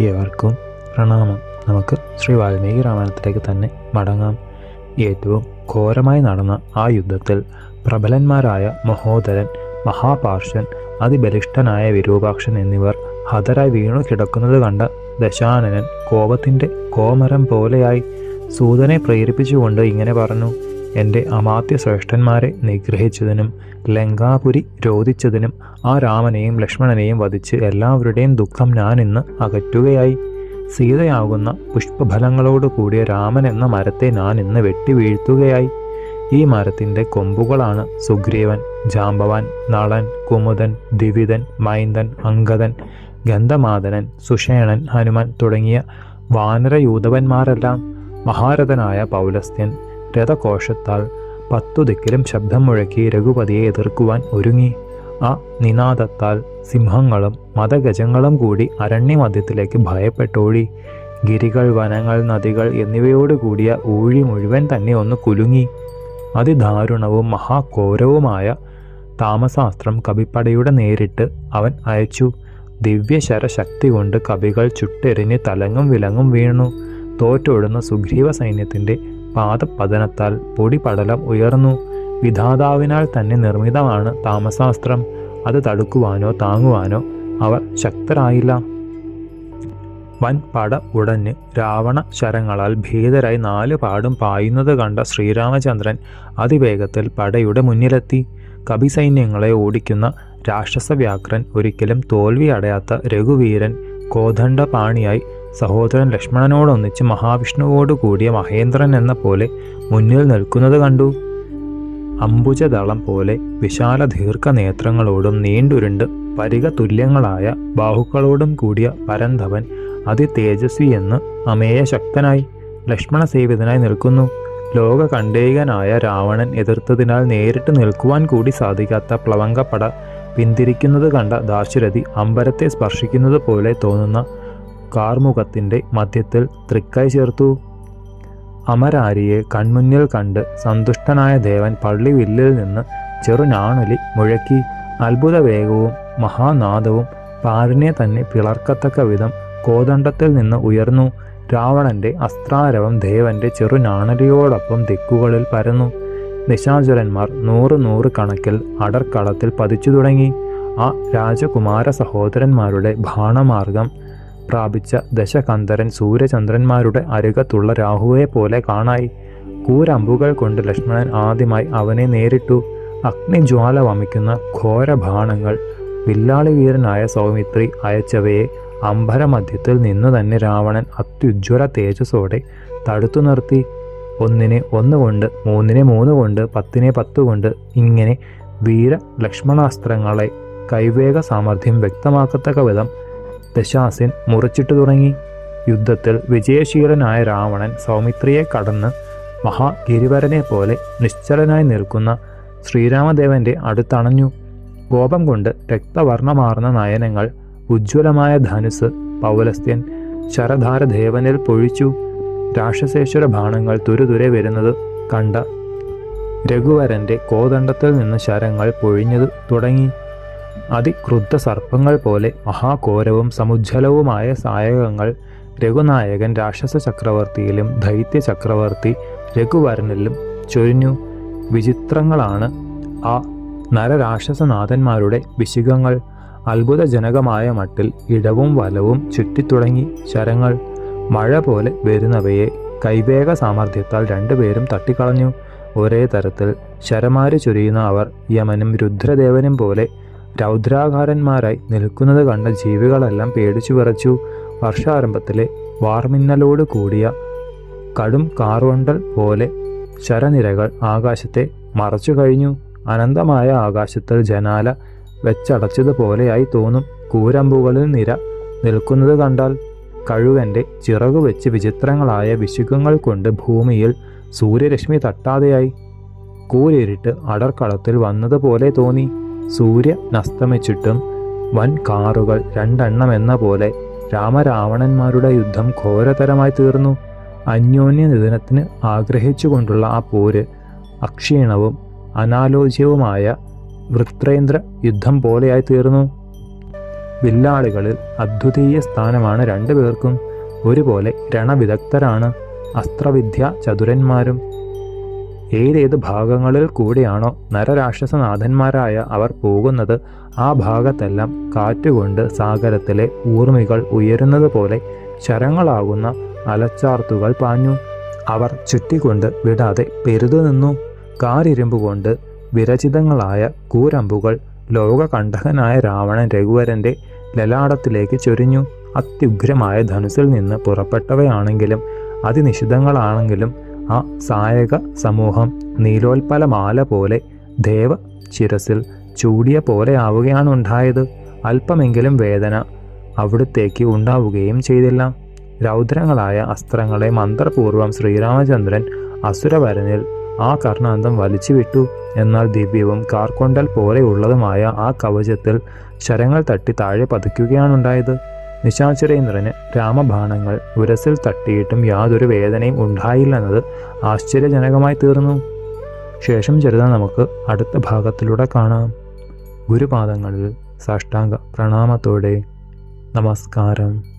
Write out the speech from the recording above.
ഏവർക്കും പ്രണാമം. നമുക്ക് ശ്രീ വാൽമീകി രാമായണത്തിലേക്ക് തന്നെ മടങ്ങാം. ഏറ്റവും ഘോരമായി നടന്ന ആ യുദ്ധത്തിൽ പ്രബലന്മാരായ മഹോദരൻ മഹാപാർശ്വൻ അതിബലിഷ്ഠനായ വിരൂപാക്ഷൻ എന്നിവർ ഹതരായി വീണു കിടക്കുന്നത് കണ്ട ദശാനനൻ കോപത്തിന്റെ കോമരം പോലെയായി സൂതനെ പ്രേരിപ്പിച്ചുകൊണ്ട് ഇങ്ങനെ പറഞ്ഞു എന്റെ അമാത്യ ശ്രേഷ്ഠന്മാരെ നിഗ്രഹിച്ചതിനും ലങ്കാപുരി രോധിച്ചതിനും ആ രാമനെയും ലക്ഷ്മണനെയും വധിച്ച് എല്ലാവരുടെയും ദുഃഖം ഞാൻ ഇന്ന് അകറ്റുകയായി. സീതയാകുന്ന പുഷ്പഫലങ്ങളോട് കൂടിയ രാമൻ എന്ന മരത്തെ ഞാൻ ഇന്ന് വെട്ടി വീഴ്ത്തുകയായി. ഈ മരത്തിന്റെ കൊമ്പുകളാണ് സുഗ്രീവൻ ജാമ്പവാൻ നളൻ കുമുദൻ ദിവിതൻ മൈന്ദൻ അങ്കദൻ ഗന്ധമാതനൻ സുഷേണൻ ഹനുമാൻ തുടങ്ങിയ വാനരയൂതവന്മാരെല്ലാം മഹാരഥനായ പൗലസ്ത്യൻ രഥകോശത്താൽ പത്തു ദിക്കിലും ശബ്ദം മുഴക്കി രഘുപതിയെ എതിർക്കുവാൻ ഒരുങ്ങി. ആ നിനാദത്താൽ സിംഹങ്ങളും മതഗജങ്ങളും കൂടി അരണ്യമധ്യത്തിലേക്ക് ഭയപ്പെട്ടോഴി ഗിരികൾ വനങ്ങൾ നദികൾ എന്നിവയോട് കൂടിയ ഊഴി മുഴുവൻ തന്നെ ഒന്ന് കുലുങ്ങി. അതിദാരുണവും മഹാഘോരവുമായ താമസാസ്ത്രം കവിപ്പടയുടെ നേരിട്ട് അവൻ അയച്ചു. ദിവ്യശരശക്തി കൊണ്ട് കവികൾ ചുട്ടെറിഞ്ഞ് തലങ്ങും വിലങ്ങും വീണു. തോറ്റൊഴുന്ന സുഗ്രീവ സൈന്യത്തിന്റെ പാദപതനത്താൽ പൊടിപടലം ഉയർന്നു. വിധാതാവിനാൽ തന്നെ നിർമ്മിതമാണ് താമസാസ്ത്രം. അത് തടുക്കുവാനോ താങ്ങുവാനോ അവർ ശക്തരായില്ല. വൻ പട ഉടഞ്ഞ് രാവണ ശരങ്ങളാൽ ഭീതരായി നാല് പാടും പായുന്നത് കണ്ട ശ്രീരാമചന്ദ്രൻ അതിവേഗത്തിൽ പടയുടെ മുന്നിലെത്തി. കപിസൈന്യങ്ങളെ ഓടിക്കുന്ന രാക്ഷസ വ്യാക്രൻ ഒരിക്കലും തോൽവി അടയാത്ത രഘുവീരൻ കോദണ്ഡപാണിയായി സഹോദരൻ ലക്ഷ്മണനോടൊന്നിച്ച് മഹാവിഷ്ണുവോട് കൂടിയ മഹേന്ദ്രൻ എന്ന പോലെ മുന്നിൽ നിൽക്കുന്നത് കണ്ടു. അംബുജദളം പോലെ വിശാല ദീർഘനേത്രങ്ങളോടും നീണ്ടുരുണ്ട് പരിക തുല്യങ്ങളായ ബാഹുക്കളോടും കൂടിയ പരന്തവൻ അതിതേജസ്വി എന്ന് അമേയ ശക്തനായി ലക്ഷ്മണ സേവിതനായി നിൽക്കുന്നു. ലോക കണ്ടേകനായ രാവണൻ എതിർത്തതിനാൽ നേരിട്ട് നിൽക്കുവാൻ കൂടി സാധിക്കാത്ത പ്ലവങ്കപ്പട പിന്തിരിക്കുന്നത് കണ്ട ദാശരഥി അമ്പരത്തെ സ്പർശിക്കുന്നത് പോലെ തോന്നുന്ന കാർമുഖത്തിന്റെ മധ്യത്തിൽ തൃക്കൈ ചേർത്തു. അമരാരിയെ കൺമുന്നിൽ കണ്ട് സന്തുഷ്ടനായ ദേവൻ പള്ളി വില്ലിൽ നിന്ന് ചെറുഞാണലി മുഴക്കി. അത്ഭുത വേഗവും മഹാനാദവും പാരിനെ തന്നെ പിളർക്കത്തക്ക വിധം കോദണ്ഡത്തിൽ നിന്ന് ഉയർന്നു. രാവണന്റെ അസ്ത്രാരവം ദേവന്റെ ചെറുഞാണലിയോടൊപ്പം ദിക്കുകളിൽ പരന്നു. നിശാചരന്മാർ നൂറ് നൂറ് കണക്കിൽ അടർക്കളത്തിൽ പതിച്ചു തുടങ്ങി. ആ രാജകുമാര സഹോദരന്മാരുടെ ഭാണമാർഗം പ്രാപിച്ച ദശകന്ധരൻ സൂര്യചന്ദ്രന്മാരുടെ അരുകത്തുള്ള രാഹുവെ പോലെ കാണായി. കൂരമ്പുകൾ കൊണ്ട് ലക്ഷ്മണൻ ആദ്യമായി അവനെ നേരിട്ടു. അഗ്നിജ്വാല വമിക്കുന്ന ഘോരഭാണങ്ങൾ വില്ലാളി വീരനായ സൗമിത്രി അയച്ചവയെ അമ്പരമധ്യത്തിൽ നിന്ന് തന്നെ രാവണൻ അത്യുജ്വല തേജസ്സോടെ തടുത്തു നിർത്തി. ഒന്നിനെ ഒന്ന് കൊണ്ട് മൂന്നിനെ മൂന്ന് കൊണ്ട് പത്തിനെ പത്ത് കൊണ്ട് ഇങ്ങനെ വീര ലക്ഷ്മണാസ്ത്രങ്ങളെ കൈവേഗ സാമർഥ്യം വ്യക്തമാക്കത്തക്ക വിധം ദശാസിൻ മുറിച്ചിട്ടു തുടങ്ങി. യുദ്ധത്തിൽ വിജയശീലനായ രാവണൻ സൗമിത്രിയെ കടന്ന് മഹാഗിരിവരനെ പോലെ നിശ്ചലനായി നിൽക്കുന്ന ശ്രീരാമദേവന്റെ അടുത്തണഞ്ഞു. കോപം കൊണ്ട് രക്തവർണമാർന്ന നയനങ്ങൾ ഉജ്ജ്വലമായ ധനുസ് പൗലസ്ത്യൻ ശരധാര ദേവനിൽ പൊഴിച്ചു രാക്ഷസേശ്വര ബാണങ്ങൾ തുരുതുരെ വരുന്നത് കണ്ട രഘുവരന്റെ കോദണ്ഡത്തിൽ നിന്ന് ശരങ്ങൾ പൊഴിഞ്ഞത് തുടങ്ങി. അതിക്രുദ്ധ സർപ്പങ്ങൾ പോലെ മഹാകോരവും സമുജ്ജലവുമായ സായകങ്ങൾ രഘുനായകൻ രാക്ഷസ ചക്രവർത്തിയിലും ദൈത്യ ചക്രവർത്തി രഘുവരനിലും ചൊരിഞ്ഞു. വിചിത്രങ്ങളാണ് ആ നരരാക്ഷസനാഥന്മാരുടെ വിശികങ്ങൾ അത്ഭുതജനകമായ മട്ടിൽ ഇടവും വലവും ചുറ്റിത്തുടങ്ങി ശരങ്ങൾ. മഴ പോലെ വരുന്നവയെ കൈവേഗ സാമർഥ്യത്താൽ രണ്ടുപേരും തട്ടിക്കളഞ്ഞു. ഒരേ തരത്തിൽ ശരമാരി ചൊരിയുന്ന അവർ യമനും രുദ്രദേവനും പോലെ രൗദ്രാകാരന്മാരായി നിൽക്കുന്നത് കണ്ട ജീവികളെല്ലാം പേടിച്ചു വിറച്ചു. വർഷാരംഭത്തിലെ വാർമിന്നലോട് കൂടിയ കടും കാർവണ്ടൽ പോലെ ശരനിരകൾ ആകാശത്തെ മറച്ചു കഴിഞ്ഞു. അനന്തമായ ആകാശത്തിൽ ജനാല വെച്ചടച്ചതുപോലെയായി തോന്നും കൂരമ്പുകളിൽ നിര. നിൽക്കുന്നത് കണ്ടാൽ കഴുകന്റെ ചിറകു വെച്ച് വിചിത്രങ്ങളായ വിശുഖങ്ങൾ കൊണ്ട് ഭൂമിയിൽ സൂര്യരശ്മി തട്ടാതെയായി. കൂരിരുട്ട് അടർക്കളത്തിൽ വന്നതുപോലെ തോന്നി. സൂര്യൻ അസ്തമിച്ചിട്ടും വൻ കാറുകൾ രണ്ടെണ്ണം എന്ന പോലെ രാമരാവണന്മാരുടെ യുദ്ധം ഘോരതരമായി തീർന്നു. അന്യോന്യ നിധനത്തിന് ആഗ്രഹിച്ചുകൊണ്ടുള്ള ആ പോര് അക്ഷീണവും അനാലോച്യവുമായ വൃത്രേന്ദ്ര യുദ്ധം പോലെയായി തീർന്നു. വില്ലാളികളിൽ അദ്വിതീയ സ്ഥാനമാണ് രണ്ടുപേർക്കും ഒരുപോലെ രണവിദഗ്ധരാണ് അസ്ത്രവിദ്യ ചതുരന്മാരും. ഏതേത് ഭാഗങ്ങളിൽ കൂടിയാണോ നരരാക്ഷസനാഥന്മാരായ അവർ പോകുന്നത് ആ ഭാഗത്തെല്ലാം കാറ്റുകൊണ്ട് സാഗരത്തിലെ ഊർമികൾ ഉയരുന്നത് പോലെ ശരങ്ങളാകുന്ന അലച്ചാർത്തുകൾ പാഞ്ഞു. അവർ ചുറ്റിക്കൊണ്ട് വിടാതെ പെരുതു നിന്നു കാരിരുമ്പ് കൊണ്ട് വിരചിതങ്ങളായ കൂരമ്പുകൾ ലോകകണ്ഠകനായ രാവണൻ രഘുവരന്റെ ലലാടത്തിലേക്ക് ചൊരിഞ്ഞു. അത്യുഗ്രമായ ധനുസിൽ നിന്ന് പുറപ്പെട്ടവയാണെങ്കിലും അതിനിഷിതങ്ങളാണെങ്കിലും ആ സായക സമൂഹം നീലോൽപ്പലമാല പോലെ ദേവ ശിരസിൽ ചൂടിയ പോലെ ആവുകയാണ് ഉണ്ടായത്. അല്പമെങ്കിലും വേദന അവിടുത്തേക്ക് ഉണ്ടാവുകയും ചെയ്തില്ല. രൗദ്രങ്ങളായ അസ്ത്രങ്ങളെ മന്ത്രപൂർവം ശ്രീരാമചന്ദ്രൻ അസുരവരനിൽ ആ കർണാന്തം വലിച്ചു വിട്ടു എന്നാൽ ദിവ്യവും കാർക്കൊണ്ടൽ പോലെയുള്ളതുമായ ആ കവചത്തിൽ ശരങ്ങൾ തട്ടി താഴെ പതിക്കുകയാണുണ്ടായത്. നിശാചരേന്ദ്രന് രാമബാണങ്ങൾ ഉരസിൽ തട്ടിയിട്ടും യാതൊരു വേദനയും ഉണ്ടായില്ലെന്നത് ആശ്ചര്യജനകമായി തീർന്നു. ശേഷം ചെറുത നമുക്ക് അടുത്ത ഭാഗത്തിലൂടെ കാണാം. ഗുരുപാദങ്ങളിൽ സാഷ്ടാംഗ പ്രണാമത്തോടെ നമസ്കാരം.